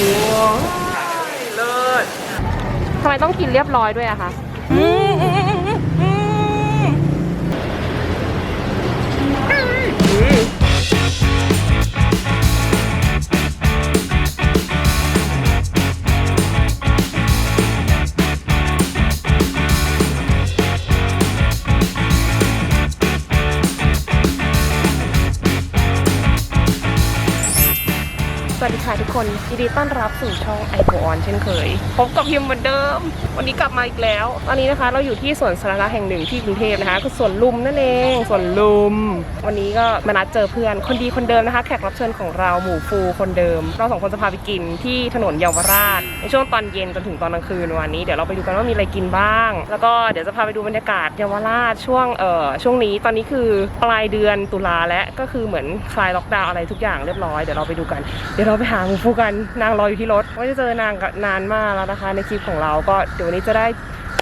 ว้าวเลิศทำไมต้องกินเรียบร้อยด้วยอะคะอืม ค่ะทุกคนยินดีต้อนรับสู่ช่องไอโฟนเช่นเคย พบกับพิมเหมือนเดิม วันนี้กลับมาอีกแล้ว ตอนนี้นะคะเราอยู่ที่สวนสาธารณะแห่งหนึ่งที่กรุงเทพนะคะคือสวนลุมนั่นเองสวนลุม วันนี้ก็มานัดเจอเพื่อนคนดีคนเดิมนะคะ แขกรับเชิญของเราหมูฟูคนเดิม เราสองคนจะพาไปกินที่ถนนเยาวราช ในช่วงตอนเย็นจนถึงตอนกลางคืนวันนี้เดี๋ยวเราไปดูกันว่ามีอะไรกินบ้าง แล้วก็เดี๋ยวจะพาไปดูบรรยากาศเยาวราชช่วงเอ่อช่วงนี้ตอนนี้คือปลายเดือนตุลาและก็คือเหมือนคลายล็อกดาวน์อะไรทุกอย่างเรียบร้อยเดี๋ยวเราไปดูกันเดี๋ยวเราไปหาหมูฟูกันนางรออยู่ที่รถไม่ได้เจอนางกับนานมากแล้วนะคะ ในคลิปของเราก็เดี๋ยววันนี้จะได้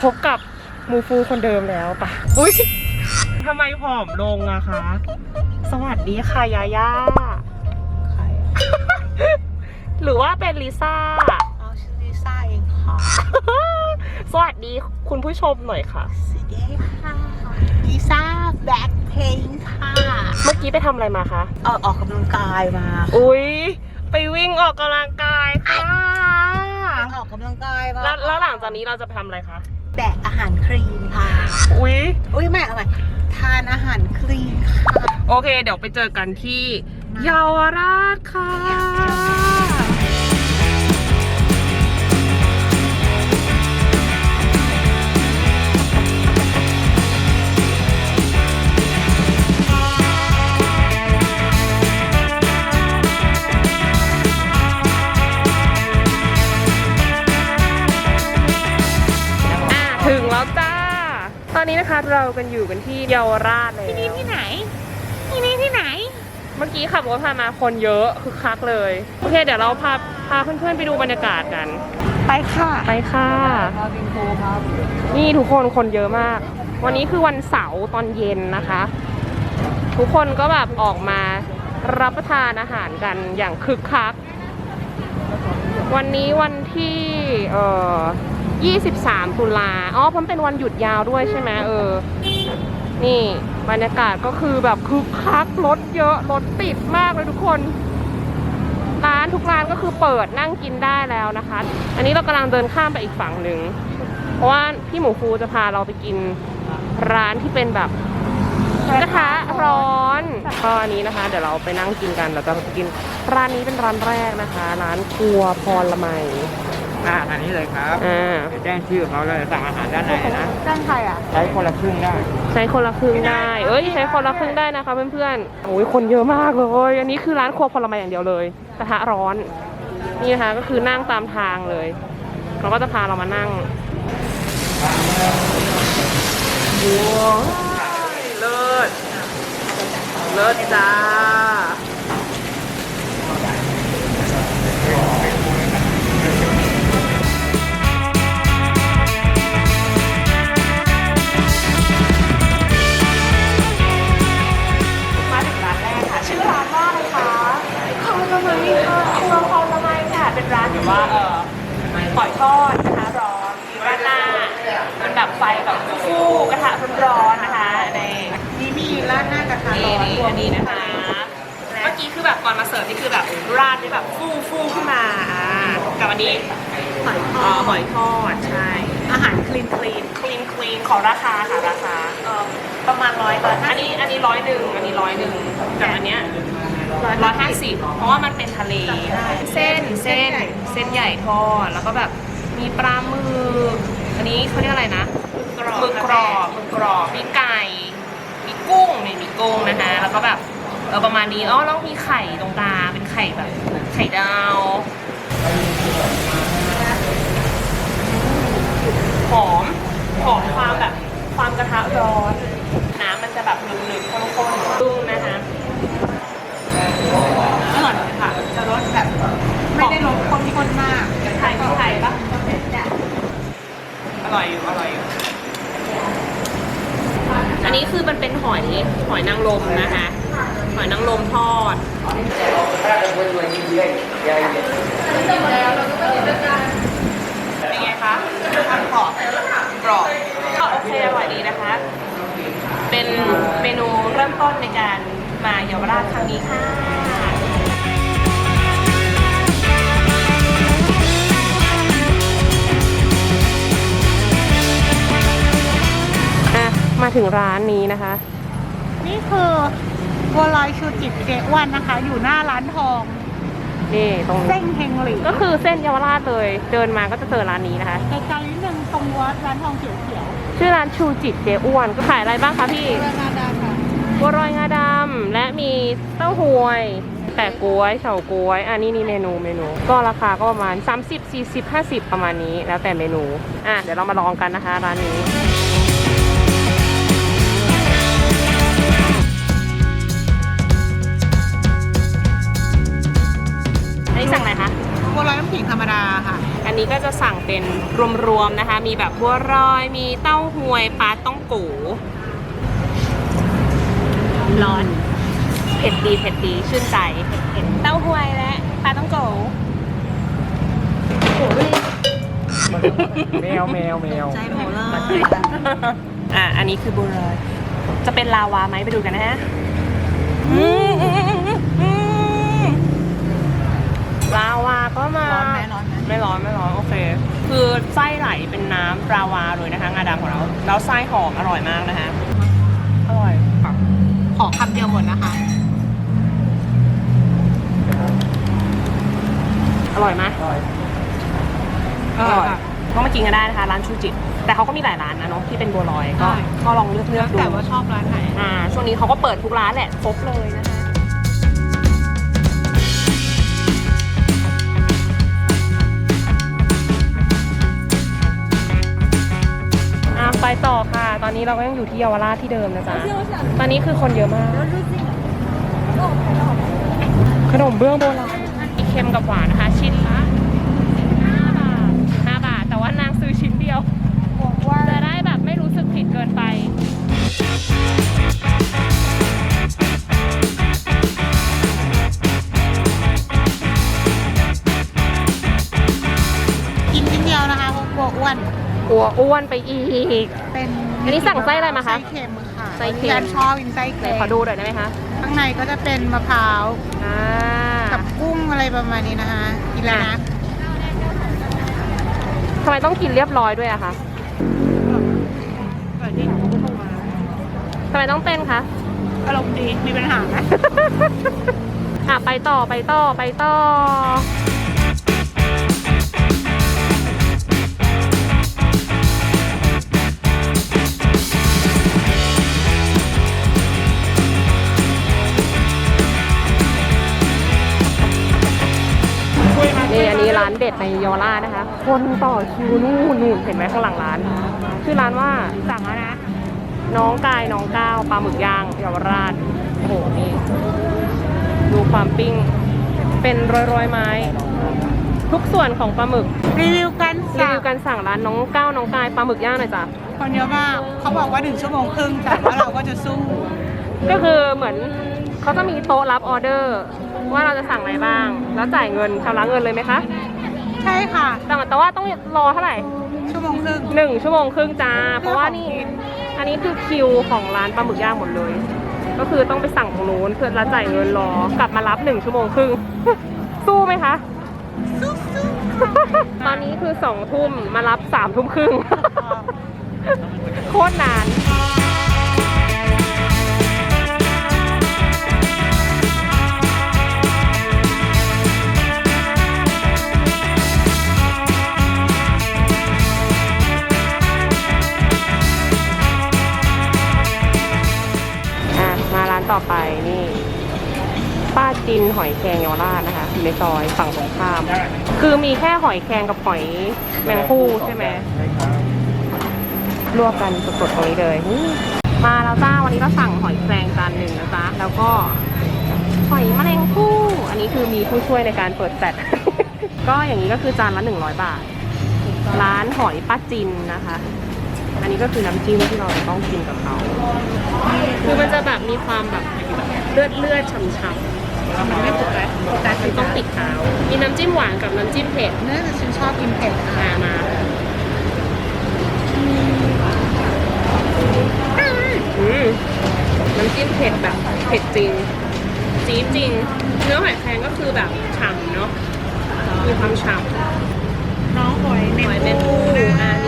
พบกับหมูฟูคนเดิมแล้วปะอุ้ยทำไมผอมลงอะคะ สวัสดีค่ะยาย่าหรือว่าเป็นลิซ่าเอาชื่อลิซ่าเองค่ะ สวัสดีคุณผู้ชมหน่อยค่ะสวัสดีค่ะลิซ่าแบ็คเพลงค่ะ เมื่อกี้ไปทำอะไรมาคะ เออออกกำลังกายมา อุ้ย ไปวิ่งออกกำลังกายค่ะออกกำลังกายมาแล้วแล้วหลังจากนี้เราจะไปทำอะไรคะแดกอาหารคลีนค่ะ อุ้ยอุ้ยไม่เอาใหม่ทานอาหารคลีนค่ะ โอเค เดี๋ยวไปเจอกันที่เยาวราชค่ะอะ ตอนนี้นะคะเรากันอยู่กันที่เยาวราชแล้วที่นี่ที่ไหน ที่นี่ที่ไหน เมื่อกี้ขับรถผ่านมาคนเยอะคือคักเลย โอเค เดี๋ยวเราพาพาเพื่อนๆไปดูบรรยากาศกัน ไปค่ะ ไปค่ะนี่ทุกคนคนเยอะมาก วันนี้คือวันเสาร์ตอนเย็นนะคะ ทุกคนก็แบบออกมารับประทานอาหารกันอย่างคึกคัก วันนี้วันที่เอ่อ 23 ตุลาอ๋อเพราะมันเป็นวันหยุดยาวด้วยใช่ไหมเออ นี่บรรยากาศก็คือแบบคึกคักรถเยอะรถติดมากเลยทุกคน ร้านทุกร้านก็คือเปิดนั่งกินได้แล้วนะคะ อันนี้เรากำลังเดินข้ามไปอีกฝั่งหนึ่ง เพราะว่าพี่หมูฟูจะพาเราไปกินร้านที่เป็นแบบ กระทะร้อนก็อันนี้นะคะ เดี๋ยวเราไปนั่งกินกันเราจะไปกินร้านนี้เป็นร้านแรกนะคะ ร้านครัวพรละไมอ่าทางนี้เลยครับอ่าแจ้งชื่อเขาเลยสั่งอาหารด้านในนะจ้างใครอะ ใช้คนละครึ่งได้ ใช้คนละครึ่งได้ เอ้ย ใช้คนละครึ่งได้นะคะเพื่อนๆ โอ้ยคนเยอะมากเลย อันนี้คือร้านครัวพลไม้อย่างเดียวเลยกระทะร้อน นี่นะคะก็คือนั่งตามทางเลยเขาก็จะพาเรามานั่งว้าว เลิศ เลิศจ้า มาถึงร้านแรกค่ะ ชื่อร้านว่าอะไรคะคอละไมค่ะครัวคอละไมค่ะ เป็นร้านแบบว่าเออหอยทอดนะคะร้อนมีราดหน้า ไฟแบบฟู่กระทะร้อนๆนะคะในนี่มีร้านหน้ากระทะนี่ร้อนนี่อันนี้นะคะ เมื่อกี้คือแบบก่อนมาเสิร์ฟนี่คือแบบราดด้วยแบบฟู่ฟู่ขึ้นมาอ่ากับอันนี้หอยทเอ่ออดหอยทอดใช่ อาหารคลีนคลีนคลีนคลีนของราคาค่ะราคาเออประมาณร้อยร้อยอันนี้อันนี้ร้อยหนึ่งอันนี้ร้อยหนึ่งแต่อันเนี้ยร้อยห้าสิบเพราะว่ามันเป็นทะเล เส้นเส้นเส้นใหญ่ทอดแล้วก็แบบมีปลาหมึก อันนี้เขาเรียกอะไรนะหมึกกรอบหมึกกรอบมีไก่ มีกุ้งเนี่ยมีกุ้งนะคะ แล้วก็แบบเออประมาณนี้อ๋อแล้วมีไข่ตรงกลางเป็นไข่แบบไข่ดาวหอมหอมความแบบความกระทะร้อนน้ำมันจะแบบหนึบๆข้นๆตุ้งนะคะ อร่อยเลยค่ะ จะรสแบบ ไม่ได้รสข้นข้นมาก ไทยไทยปะอ ร่อยอยู่อร่อยอยู่อันนี้คือมันเป็นหอยหอยนางรมนะคะ หอยนางรมทอด เป็นไงคะทำกรอบกรอบก็โอเคอร่อยดีนะคะ เป็นเมนูเริ่มต้นในการมาเยาวราชครั้งนี้ค่ะ มาถึงร้านนี้นะคะ นี่คือบัวลอยชูจิตเจวันนะคะ อยู่หน้าร้านทอง นี่ตรงนี้เส้งเฮงหลีก็คือเส้นเยาวราชเลย เดินมาก็จะเจอร้านนี้นะคะ ไกลๆนิดนึงตรงวัดร้านทองเขียวชื่อร้านชูจิตเจอ้วนก็ขายอะไรบ้างคะพี่ๆเรือนาดาค่ะบัวรอยงาดำและมีเต้าหวยแปะกล้วยเฉาก๊วย อันนี้นี่เมนูเมนู ก็ราคาก็ประมาณ 30 40 50 ประมาณนี้ แล้วแต่เมนู อะเดี๋ยวเรามาลองกันนะคะ ร้านนี้ เป็นรวมๆนะคะ มีแบบบัวรอย มีเต้าหวยปลาต้องโกร้อนเผ็ดดีเผ็ดดีชื่นใจเต้าหวยและปลาต้องโกแมวแมวแมวใจหมูเลยอะอันนี้คือบัวรอย จะเป็นลาวาไหมไปดูกันนะฮะลาวาก็มาร้อนไหมร้อนไหมไม่ร้อนไม่ร้อนโอเค คือไส้ไหลเป็นน้ำปลาวาเลยนะคะ งาดำของเรา แล้วไส้หอมอร่อยมากนะคะ อร่อยขอคำเดียวหมดนะคะ อร่อยไหมอร่อยอร่อย ก็มากินกันได้นะคะ ร้านชูจิต แต่เขาก็มีหลายร้านนะเนาะที่เป็นบัวลอยก็ใช่ ก็ลองเลือกเลือกดูแต่ว่าชอบร้านไหน อ่าช่วงนี้เขาก็เปิดทุกร้านแหละครบเลยนะคะ ต่อค่ะ ตอนนี้เราก็ยังอยู่ที่เยาวราชที่เดิมนะจ๊ะ ตอนนี้คือคนเยอะมาก ขนมเบื้องโบราณมีเค็มกับหวานนะคะ ชิ้น กลัวอ้วนไปอีก เป็นอันนี้สั่งไส้อะไรมาคะไส้เค็มค่ะไส้เค็มแนชอบกินไส้ไหนเค็มขอดูหน่อยได้ไหมคะข้างในก็จะเป็นมะพร้าวอ่ากับกุ้งอะไรประมาณนี้นะคะกินแล้วนะทำไมต้องกินเรียบร้อยด้วยอะคะเปิดที่ทำไมต้องเต้นคะอารมณ์ดีมีปัญหาไหม อะไปต่อไปต่อไปต่อ ร้านเด็ดในเยาวราชนะคะ คนต่อคิวนู่นนู่นเห็นไหมข้างหลังร้าน ชื่อร้านว่าสั่งแล้วนะ น้องกายน้องก้าวปลาหมึกย่างเยาวราชโอ้โหนี่ดูความปิ้ง เป็นร้อยร้อยๆไม้ ทุกส่วนของปลาหมึกรีวิวกันรีสั่งวิวการสั่งร้านน้องก้าวน้องกายปลาหมึกย่างหน่อยจ้ะคนเยอะมากเขาบอกว่าหนึ่งชั่วโมงครึ่งแต่ว่าเราก็จะสู้ก็คือเหมือนเขาจะมีโต๊ะรับออเดอร์ ว่าเราจะสั่งอะไรบ้าง แล้วจ่ายเงินชำระเงินเลยไหมคะใช่ค่ะ แต่แต่ว่าต้องรอเท่าไหร่ชั่วโมงครึ่งหนึ่งชั่วโมงครึ่งจ้า เพราะว่านี่อันนี้คือคิวของร้านปลาหมึกย่างหมดเลย ก็คือต้องไปสั่งตรงนู้นเพื่อแล้วจ่ายเงินรอกลับมารับหนึ่งชั่วโมงครึ่งสู้ไหมคะสู้ตอนนี้คือสองทุ่มมารับสามทุ่มครึ่งโคตรนาน ต่อไปนี่ ป้าจินหอยแครงเยาวราชนะคะอยู่ในซอยฝั่งตรงข้าม คือมีแค่หอยแครงกับหอยแมงคู่ใช่ไหมใช่ครับลวกกันสดๆตรงนี้เลยมาแล้วจ้าวันนี้เราสั่งหอยแครงจานหนึ่งนะจ๊ะแล้วก็หอยแมลงภู่อันนี้คือมีผู้ช่วยในการเปิดแฟลก็อย่างนี้ก็คือจานละ100บาท ร้านหอยป้าจินนะคะ อันนี้ก็คือน้ำจิ้มที่เราจะต้องกินกับเขาคือมันจะแบบมีความแบบเลือดเลือดๆฉ่ำมันไม่โฟกัสโฟกัสมันต้องติดขาวมีน้ำจิ้มหวานกับน้ำจิ้มเผ็ดเนื่องจากฉันชอบกินเผ็ดนะคะมามาอืมน้ำจิ้มเผ็ดแบบเผ็ดจริง จี๊ดจริง เนื้อหอยแครงก็คือแบบฉ่ำเนาะมีความฉ่ำ น้องหอยเมหอยเม็ดนปูปูอ่านะนี่ดูใ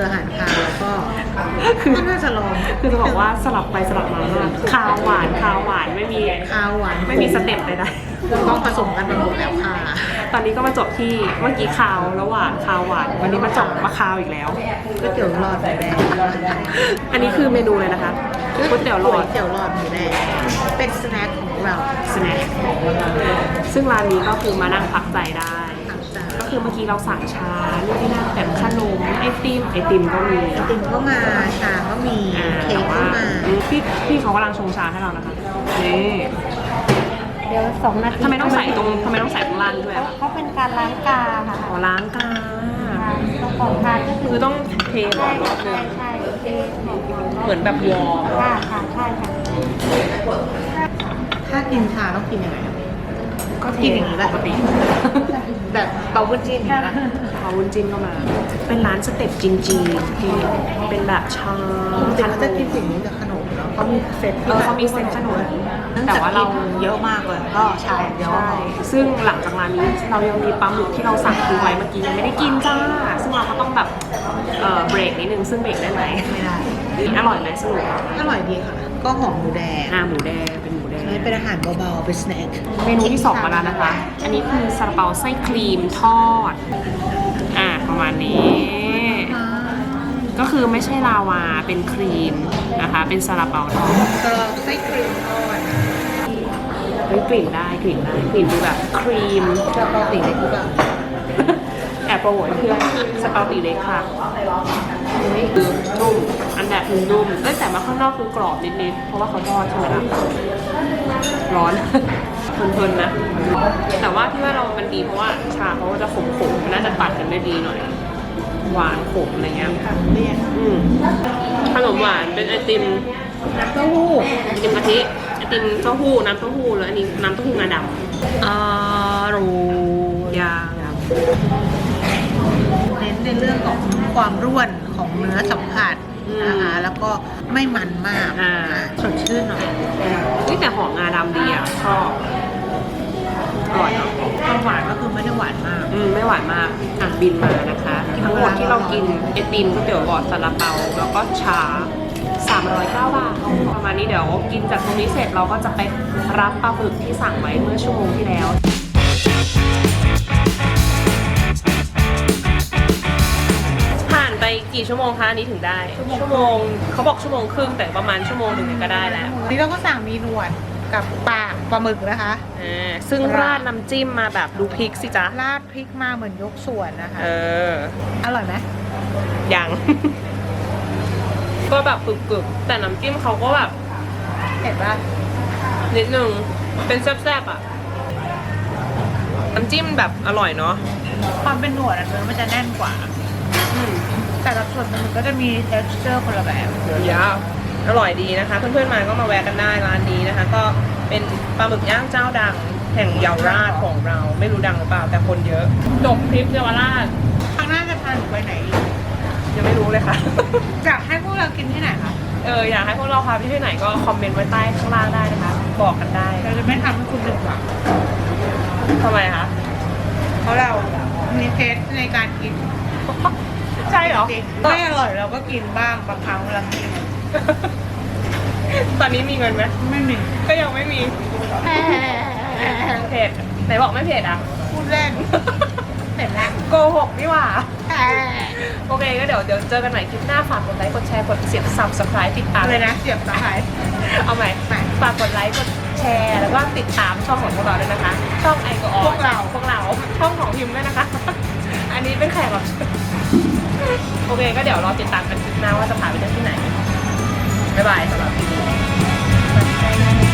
เราเจออาหารคาวเราก็ก็น่าจะลองคือจะบอกว่าสลับไปสลับมามากคาวหวานคาวหวานไม่มีคาวหวานไม่มีสเต็ปใดต้องผสมกันไปหมดแล้วค่ะๆตอนนี้ก็มาจบที่เมื่อกี้คาวแล้วหวานคาวหวานวันนี้มาจบมาคาวอีกแล้วก๋วยเตี๋ยวหลอดหมูแดงอันนี้คือเมนูเลยนะคะก๋วยเตี๋ยวหลอดก๋วยเตี๋ยวหลอดหมูแดงเป็นสแน็คของเราสแน็คซึ่งร้านนี้ก็คือมานั่งพักใจได้ทำจากก็ คือเมื่อกี้เราสั่งชานู่นนี่นั่นแบบขนมไอติมไอติมก็มีไอติมก็มาชาก็มีอ่าเค้แต่กก็ว่ามาพี่พี่เขากำลังชงชาให้เรานะคะนี่เดี๋ยวสองนาทีทำไมต้องใส่ตรงทำไมต้องใส่ตรงล่างด้วยอะเขาเป็นการล้างกาค่ะขอล้างกาต้องของทานก็คือคือต้องเทก่อนรอบนึงใช่ใช่เหมือนแบบวอร์มค่ะค่ะใช่ค่ะถ้ากินชาต้องกินยังไง ก็เทกินอย่างนี้แหละปกติ แบบเบาวุ้นจิ้นอย่างนี้พอวุ้นจิ้นก็มา เป็นร้านสเต็ปจีนจีนๆที่เป็นแบบชาปกติเขาจะกินสิ่งนี้กับขนมเนาะเขามีเซ็ตเออเขามีเซ็ตขนมแต่ว่าเราเยอะมากเลยก็ชาอย่างเดียวก็ใช่พอซึ่งหลังจากร้านนี้เรายังมีปลาหมึกที่เราสั่งคือไว้เมื่อกี้ยังไม่ได้กินจ้า ซึ่งเราก็ต้องแบบเออเบรกนิดนึงซึ่งเบรกได้ไหมไม่ได้อร่อยไหมสรุปอร่อยดีค่ะ ก็หอมหมูแดงอ่าหมูแดงเป็นหมูแดง ใช้เป็นอาหารเบาๆเป็นสแน็คเมนูที่สองมาแล้วนะคะ อันนี้คือซาลาเปาไส้ครีมทอด อ่าประมาณนี้ ก็คือไม่ใช่ลาวา เป็นครีมนะคะ เป็นซาลาเปาทอดก็ไส้ครีมทอดเฮ้ยกลิ่นได้กลิ่นได้กลิ่นดูแบบครีมจะปกติเลยหรือเปล่าแอบโปรโมทเพื่อนสปาตีเล็กค่ะ คือนุ่ม อันแบบหนึ่งนุ่มเอ้ยแต่มาข้างนอกคือกรอบนิดๆ เพราะว่าเขาทอดใช่ไหมล่ะ ร้อน เพลินๆนะ แต่ว่าที่ว่าเรามันดีเพราะว่าชาเขาจะขมๆน่าจะตัดกันได้ดีหน่อย หวานขมอะไรเงี้ยเรียนอืมขนมหวานเป็นไอติมน้ำเต้าหู้ไอติมกะทิไอติมเต้าหู้น้ำเต้าหู้แล้วอันนี้น้ำเต้าหู้งาดำอร่อยยางเน้นในเรื่องของความร่วน เนื้อสัมผัสนะคะแล้วก็ไม่มันมากอ่า สดชื่นหน่อยเฮ้ยแต่หอมงาดำดีอะชอบอร่อยเนาะความหวานก็คือไม่ได้หวานมาก อืมไม่หวานมากอะบินมานะคะ ทั้งหมดที่เรากินไอติมก๋วยเตี๋ยวบอดซาลาเปาแล้วก็ชา 309 บาทประมาณนี้เดี๋ยวกินจากตรงนี้เสร็จเราก็จะไปรับปลาหมึกที่สั่งไว้เมื่อชั่วโมงที่แล้ว ไปกี่ชั่วโมงคะอันนี้ถึงได้ ชั่วโมงเขาบอกชั่วโมงครึ่งแต่ประมาณชั่วโมงหนึ่งก็ได้แล้ววันนี้เราก็สั่งมีหนวดกับปากปลาหมึกนะคะ อ่าซึ่งราดน้ำจิ้มมาแบบดูพริกสิจ๊ะราดพริกมาเหมือนยกส่วนนะคะ เออ อร่อยไหมยัง ก็แบบกรึบๆแต่น้ำจิ้มเขาก็แบบเห็นปะนิดนึง เป็นแซ่บๆอะ น้ำจิ้มแบบอร่อยเนาะ ความเป็นหนวดอะเนื้อมันจะแน่นกว่าอืม แต่ละส่วนมันก็จะมี texture คนละแบบยาวอร่อยดีนะคะ เพื่อนๆมาก็มาแวะกันได้ร้านนี้นะคะ ก็เป็นปลาหมึกย่างเจ้าดังแห่งเยาวราชของเรา ไม่รู้ดังหรือเปล่าแต่คนเยอะจบคลิปเยาวราชข้างหน้าจะพาหนูไปไหนอีกยังไม่รู้เลยค่ะ อยากให้พวกเรากินที่ไหนคะเอออยากให้พวกเราพาไปที่ไหนก็คอมเมนต์ไว้ใต้ข้างล่างได้นะคะ บอกกันได้เราจะไม่ทำให้คุณผิดหวังทำไมคะเพราะเรามีเทสในการกิน ใช่เหรอจริงๆไม่อร่อยเราก็กินบ้างบางครั้งเวลากิน ตอนนี้มีเงินไหมไม่มี ก็ยังไม่มีเผ็ดไหนบอกไม่เผ็ดอะ พูดเล่นเห็นแล้วโกหกนี่หว่า โอเคก็เดี๋ยวเดี๋ยวเจอกันใหม่คลิปหน้าฝากกดไลค์กดแชร์กดเสียบ subscribe ติดตามเลยนะเสียบสายเอาใหม่ฝากกดไลค์กดแชร์แล้วก็ติดตามช่องของพวกเราด้วยนะคะ ช่องไอโกอพวกเราพวกเราช่องของพิมพ์ด้วยนะคะ อันนี้เป็นแขกรับเชิญ โอเค ก็เดี๋ยวรอติดตามกันคลิปหน้าว่าจะพาไปเที่ยวที่ไหน บ๊ายบายสำหรับคลิปนี้